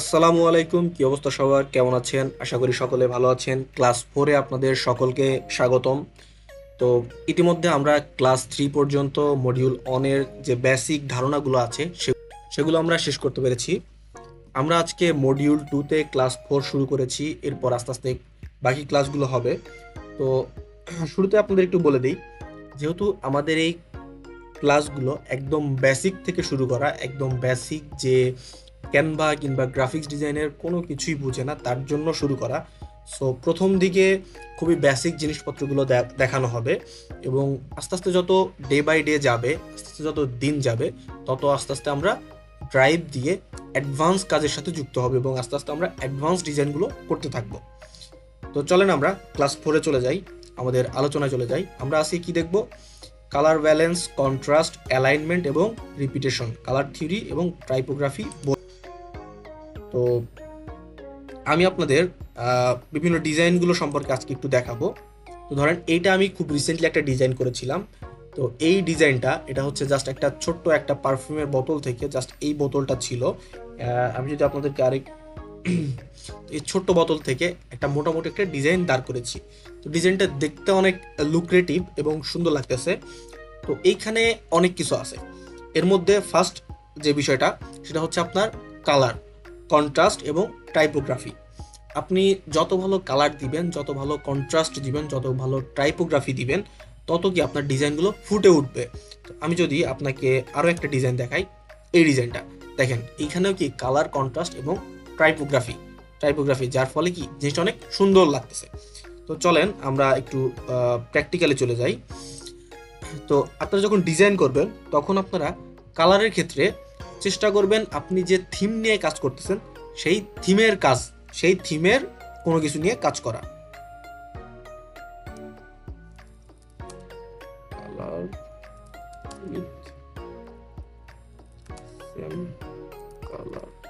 আসসালামু আলাইকুম, কি অবস্থা সবার? কেমন আছেন? আশা করি সকলে ভালো আছেন। ক্লাস ফোরে আপনাদের সকলকে স্বাগতম। তো ইতিমধ্যে আমরা ক্লাস থ্রি পর্যন্ত মডিউল অনের যে বেসিক ধারণাগুলো আছে সেগুলো আমরা শেষ করতে পেরেছি। আমরা আজকে মডিউল টুতে ক্লাস ফোর শুরু করেছি, এরপর আস্তে আস্তে বাকি ক্লাসগুলো হবে। তো শুরুতে আপনাদের একটু বলে দিই, যেহেতু আমাদের এই ক্লাসগুলো একদম বেসিক থেকে শুরু করা, একদম বেসিক যে ক্যানভা কিংবা গ্রাফিক্স ডিজাইনের কোনো কিছুই বুঝে না, তার জন্য শুরু করা। সো প্রথম দিকে খুবই বেসিক জিনিসপত্রগুলো দেখানো হবে এবং আস্তে আস্তে যত ডে বাই ডে যাবে, আস্তে আস্তে যত দিন যাবে, তত আস্তে আস্তে আমরা ড্রাইভ দিয়ে অ্যাডভান্স কাজের সাথে যুক্ত হবে এবং আস্তে আস্তে আমরা অ্যাডভান্স ডিজাইনগুলো করতে থাকব। তো চলেন আমরা ক্লাস ফোরে চলে যাই, আমাদের আলোচনায় চলে যাই। আমরা আজকে কি দেখব? কালার ব্যালেন্স কন্ট্রাস্ট অ্যালাইনমেন্ট এবং রিপিটেশন কালার থিওরি এবং টাইপোগ্রাফি তো আমি আপনাদের বিভিন্ন ডিজাইনগুলো সম্পর্কে আজকে একটু দেখাবো। তো ধরেন এইটা আমি খুব রিসেন্টলি একটা ডিজাইন করেছিলাম। তো এই ডিজাইনটা, এটা হচ্ছে জাস্ট একটা ছোট্ট একটা পারফিউমের বোতল থেকে জাস্ট এই বোতলটা ছিল। আমি যদি আপনাদেরকে আরেক এই ছোট্ট বোতল থেকে একটা মোটামুটি একটা ডিজাইন দাঁড় করেছি। তো ডিজাইনটা দেখতে অনেক লুক্রেটিভ এবং সুন্দর লাগতেছে। তো এইখানে অনেক কিছু আছে। এর মধ্যে ফার্স্ট যে বিষয়টা, সেটা হচ্ছে আপনার কালার কন্ট্রাস্ট এবং টাইপোগ্রাফি আপনি যত ভালো কালার দিবেন, যত ভালো কন্ট্রাস্ট দিবেন, যত ভালো টাইপোগ্রাফি দিবেন, তত কি আপনার ডিজাইনগুলো ফুটে উঠবে। আমি যদি আপনাকে আরও একটা ডিজাইন দেখাই, এই ডিজাইনটা। দেখেন, এইখানেও কি কালার কন্ট্রাস্ট এবং টাইপোগ্রাফি টাইপোগ্রাফি যার ফলে কি জিনিসটা অনেক সুন্দর লাগতেছে। তো চলেন আমরা একটু প্র্যাকটিক্যালি চলে যাই। তো আপনারা যখন ডিজাইন করবেন, তখন আপনারা কালারের ক্ষেত্রে চেষ্টা করবেন আপনি যে থিম নিয়ে কাজ করতেছেন, সেই থিমের কাজ, সেই থিমের কোনো কিছু নিয়ে কাজ করা। Color.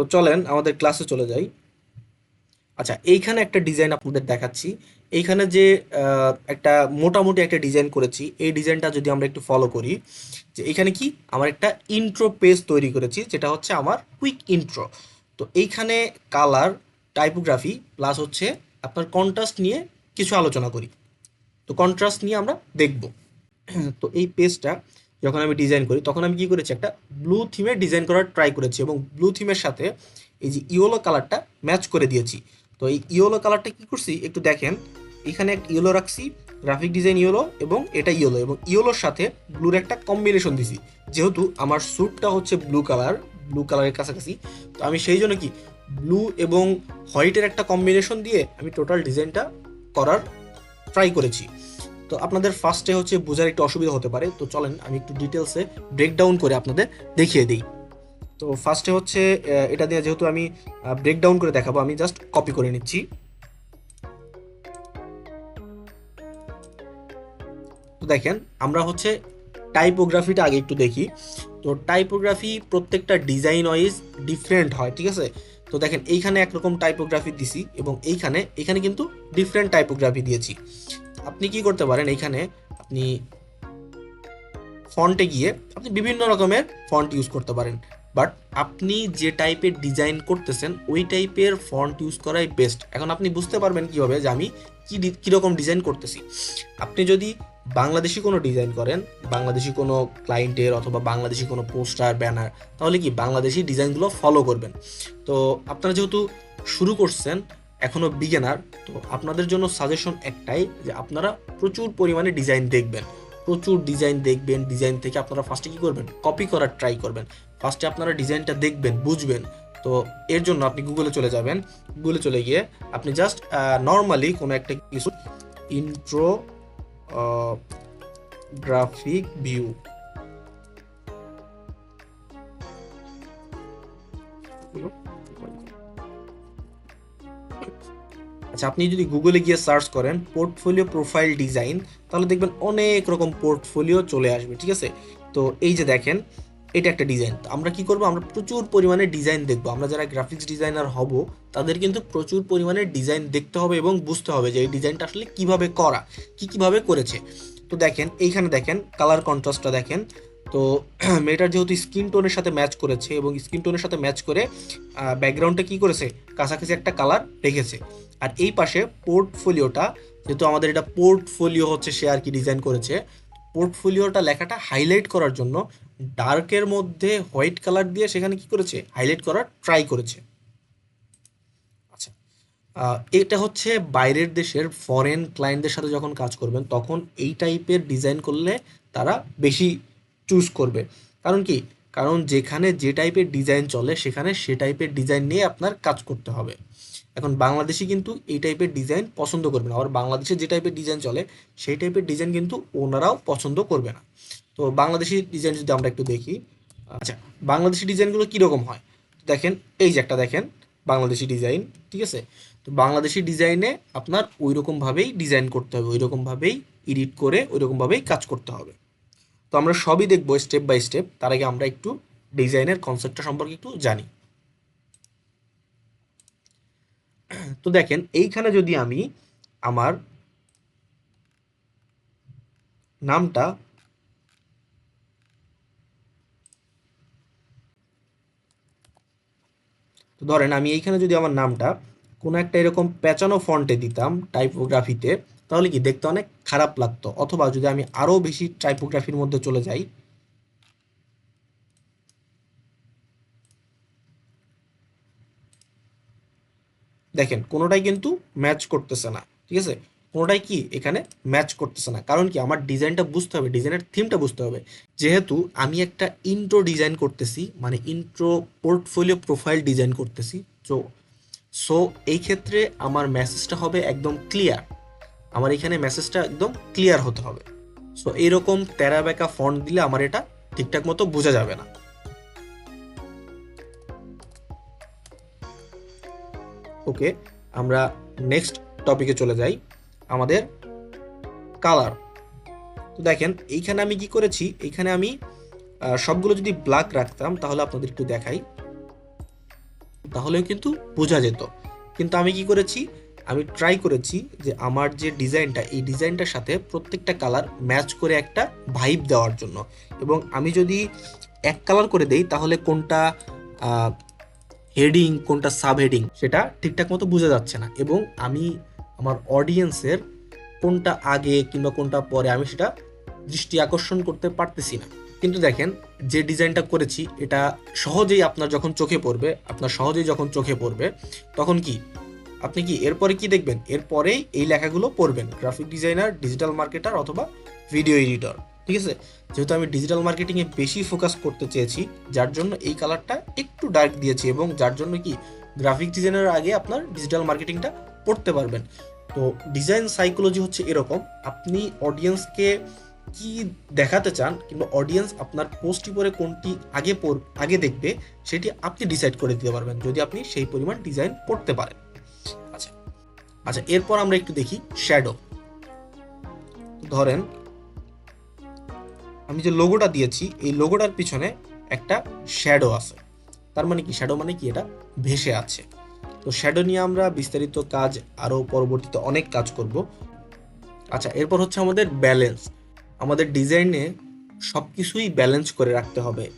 তো চলেন আমাদের ক্লাসে চলে যাই। আচ্ছা এইখানে একটা ডিজাইন আপনাদের দেখাচ্ছি। এইখানে যে একটা মোটামুটি একটা ডিজাইন করেছি, এই ডিজাইনটা যদি আমরা একটু ফলো করি, যে এখানে কি? আমার একটা ইন্ট্রো পেজ তৈরি করেছি, যেটা হচ্ছে আমার কুইক ইন্ট্রো তো এইখানে কালার টাইপোগ্রাফি প্লাস হচ্ছে আপনার কন্ট্রাস্ট নিয়ে কিছু আলোচনা করি। তো কন্ট্রাস্ট নিয়ে আমরা দেখব। তো এই পেজটা যখন আমি ডিজাইন করি, তখন আমি কি করেছি, একটা ব্লু থিমের ডিজাইন করার ট্রাই করেছি এবং ব্লু থিমের সাথে এই যে ইয়েলো কালারটা ম্যাচ করে দিয়েছি। তো এই ইয়েলো কালারটা কি করছি, একটু দেখেন, এখানে একটা ইয়েলো রাখছি গ্রাফিক ডিজাইন ইয়েলো এবং এটা ইয়েলো এবং ইয়েলোর সাথে ব্লুর একটা কম্বিনেশন দিছি। যেহেতু আমার স্যুটটা হচ্ছে ব্লু কালার ব্লু কালারের কাছাকাছি, তো আমি সেই জন্য কি ব্লু এবং হোয়াইটের একটা কম্বিনেশন দিয়ে আমি টোটাল ডিজাইনটা করার ট্রাই করেছি। তো আপনাদের ফার্স্টে হচ্ছে বোঝার একটু অসুবিধা হতে পারে। তো চলেন, আমি একটু ডিটেলসে ব্রেকডাউন করে আপনাদের দেখিয়ে দিই। তো ফার্স্টে হচ্ছে এটা দিয়ে যেহেতু আমি ব্রেকডাউন করে দেখাবো, আমি জাস্ট কপি করে নিচ্ছি। তো দেখেন, আমরা হচ্ছে টাইপোগ্রাফিটা আগে একটু দেখি। তো টাইপোগ্রাফি প্রত্যেকটা ডিজাইন ওয়াইজ ডিফারেন্ট হয়, ঠিক আছে? তো দেখেন, এইখানে একরকম টাইপোগ্রাফি দিছি এবং এইখানে, এখানে কিন্তু ডিফারেন্ট টাইপোগ্রাফি দিয়েছি। আপনি কি করতে পারেন? এইখানে আপনি ফন্টে গিয়ে আপনি বিভিন্ন রকমের ফন্ট ইউজ করতে পারেন। বাট আপনি যে টাইপের ডিজাইন করতেছেন, ওই টাইপের ফন্ট ইউজ করাই বেস্ট এখন আপনি বুঝতে পারবেন কীভাবে যে আমি কি কীরকম ডিজাইন করতেছি। আপনি যদি বাংলাদেশি কোনো ডিজাইন করেন, বাংলাদেশি কোনো ক্লায়েন্টের অথবা বাংলাদেশি কোনো পোস্টার ব্যানার তাহলে কি বাংলাদেশি ডিজাইনগুলো ফলো করবেন। তো আপনারা যেহেতু শুরু করছেন এখনও বিগিনার তো আপনাদের জন্য সাজেশন একটাই যে আপনারা প্রচুর পরিমাণে ডিজাইন দেখবেন। প্রচুর ডিজাইন দেখবেন ডিজাইন থেকে আপনারা ফার্স্টে কি করবেন? কপি করার ট্রাই করবেন। ফার্স্টে আপনারা ডিজাইনটা দেখবেন, বুঝবেন। তো এর জন্য আপনি গুগলে চলে যাবেন। গুগলে চলে গিয়ে আপনি জাস্ট নর্মালি কোনো একটা কিছু ইন্ট্রো গ্রাফিক ভিউ আচ্ছা আপনি যদি গুগলে গিয়ে সার্চ করেন পোর্টফোলিও প্রোফাইল ডিজাইন তাহলে দেখবেন অনেক রকম পোর্টফোলিও চলে আসবে, ঠিক আছে? তো এই যে দেখেন, এটা একটা ডিজাইন তো আমরা কি করব? আমরা প্রচুর পরিমাণে ডিজাইন দেখব। আমরা যারা গ্রাফিক্স ডিজাইনার হব, তাদের কিন্তু প্রচুর পরিমাণে ডিজাইন দেখতে হবে এবং বুঝতে হবে যে এই ডিজাইনটা আসলে কীভাবে করা, কি কীভাবে করেছে। তো দেখেন, এইখানে দেখেন কালার কন্ট্রাস্টটা দেখেন। তো মেয়েটার যেহেতু স্কিন টোনের সাথে ম্যাচ করেছে এবং স্কিন টোনের সাথে ম্যাচ করে ব্যাকগ্রাউন্ডটা কি করেছে? কাছাকাছি একটা কালার রেখেছে। আর এই পাশে পোর্টফোলিওটা, যেহেতু আমাদের এটা পোর্টফোলিও হচ্ছে সে আর কি ডিজাইন করেছে, পোর্টফোলিওটা লেখাটা হাইলাইট করার জন্য ডার্কের মধ্যে হোয়াইট কালার দিয়ে সেখানে কি করেছে? হাইলাইট করার ট্রাই করেছে। আচ্ছা এটা হচ্ছে বাইরের দেশের ফরেন ক্লায়েন্টদের সাথে যখন কাজ করবেন, তখন এই টাইপের ডিজাইন করলে তারা বেশি চুজ করবে। কারণ কি? কারণ যেখানে যে টাইপের ডিজাইন চলে, সেখানে সে টাইপের ডিজাইন নিয়ে আপনার কাজ করতে হবে। এখন বাংলাদেশি কিন্তু এই টাইপের ডিজাইন পছন্দ করবে না। আবার বাংলাদেশে যে টাইপের ডিজাইন চলে, সেই টাইপের ডিজাইন কিন্তু ওনারাও পছন্দ করবে না। তো বাংলাদেশি ডিজাইন যদি আমরা একটু দেখি আচ্ছা বাংলাদেশি ডিজাইনগুলো কীরকম হয়? দেখেন, এই যে একটা দেখেন, বাংলাদেশি ডিজাইন ঠিক আছে? তো বাংলাদেশি ডিজাইনে আপনার ওই রকমভাবেই ডিজাইন করতে হবে ওই রকমভাবেই এডিট করে ওই রকমভাবেই কাজ করতে হবে। তো আমরা সবই দেখব স্টেপ বাই স্টেপ তার আগে আমরা একটু ডিজাইনের কনসেপ্টটা সম্পর্কে একটু জানি। তো দেখেন, এইখানে যদি আমি আমার নামটা তো ধরেন আমি এইখানে যদি আমার নামটা কোনো একটা এরকম পেঁচানো ফন্টে দিতাম টাইপোগ্রাফিতে তাহলে কি দেখতে অনেক খারাপ লাগতো? অথবা যদি আমি আরও বেশি টাইপোগ্রাফির মধ্যে চলে যাই, দেখেন কোনোটাই কিন্তু ম্যাচ করতেছে না, ঠিক আছে? কোনোটাই কি এখানে ম্যাচ করতেছে না। কারণ কি আমার ডিজাইনটা বুঝতে হবে, ডিজাইনের থিমটা বুঝতে হবে। যেহেতু আমি একটা ইন্ট্রো ডিজাইন করতেছি মানে ইন্ট্রো পোর্টফোলিও প্রোফাইল ডিজাইন করতেছি, তো সো এই ক্ষেত্রে আমার মেসেজটা হবে একদম ক্লিয়ার আমার এখানে মেসেজটা একদম ক্লিয়ার হতে হবে। সো এইরকম তেরা বেঁকা ফন্ট দিলে আমার এটা ঠিকঠাক মতো বোঝা যাবে না। ওকে আমরা নেক্সট টপিকে চলে যাই। আমাদের কালার তো দেখেন, এইখানে আমি কি করেছি? এইখানে আমি সবগুলো যদি ব্ল্যাক রাখতাম, তাহলে আপনাদের একটু দেখাই। তাহলেও কিন্তু বোঝা যেত। কিন্তু আমি কি করেছি? আমি ট্রাই করেছি যে আমার যে ডিজাইনটা এই ডিজাইনটার সাথে প্রত্যেকটা কালার ম্যাচ করে একটা ভাইব দেওয়ার জন্য। এবং আমি যদি এক কালার করে দেই, তাহলে কোনটা হেডিং কোনটা সাব হেডিং সেটা ঠিকঠাক মতো বোঝা যাচ্ছে না। এবং আমি আমার অডিয়েন্সের কোনটা আগে কিংবা কোনটা পরে আমি সেটা দৃষ্টি আকর্ষণ করতে পারতেছি না। কিন্তু দেখেন, যে ডিজাইনটা করেছি, এটা সহজেই আপনার যখন চোখে পড়বে, আপনার সহজেই যখন চোখে পড়বে, তখন কি আপনি কি এরপরে কি দেখবেন? এরপরেই এই লেখাগুলো পড়বেন। গ্রাফিক ডিজাইনার ডিজিটাল মার্কেটার অথবা ভিডিও এডিটর ঠিক আছে? যেহেতু আমি ডিজিটাল মার্কেটিংয়ে বেশি ফোকাস করতে চেয়েছি, যার জন্য এই কালারটা একটু ডার্ক দিয়েছি এবং যার জন্য কি গ্রাফিক ডিজাইনের আগে আপনার ডিজিটাল মার্কেটিংটা পড়তে পারবেন। তো ডিজাইন সাইকোলজি হচ্ছে এরকম, আপনি অডিয়েন্সকে কি দেখাতে চান কিংবা অডিয়েন্স আপনার পোস্টটি পরে কোনটি আগে পড়, আগে দেখবে, সেটি আপনি ডিসাইড করে দিতে পারবেন, যদি আপনি সেই পরিমাণ ডিজাইন করতে পারেন। আচ্ছা এরপর আমরা একটু দেখি শ্যাডো ধরেন, আমি যে লোগোটা দিয়েছি, এই লোগোটার পিছনে একটা শ্যাডো আছে। তার মানে কি? শ্যাডো মানে কি? এটা ভেসে আছে। তো শ্যাডো নিয়ে আমরা বিস্তারিত কাজ আরও পরবর্তীতে অনেক কাজ করব। আচ্ছা এরপর হচ্ছে আমাদের ব্যালেন্স আমাদের ডিজাইনে সব কিছুই ব্যালেন্স করে রাখতে হবে।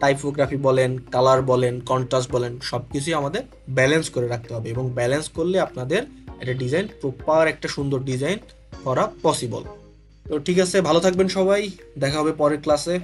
টাইপোগ্রাফি বলেন কালার বলেন কন্ট্রাস্ট বলেন সব কিছুই আমাদের ব্যালেন্স করে রাখতে হবে এবং ব্যালেন্স করলে আপনাদের এটা ডিজাইন প্রপার একটা সুন্দর ডিজাইন করা পসিবল তো ঠিক আছে, ভালো থাকবেন সবাই, দেখা হবে পরের ক্লাসে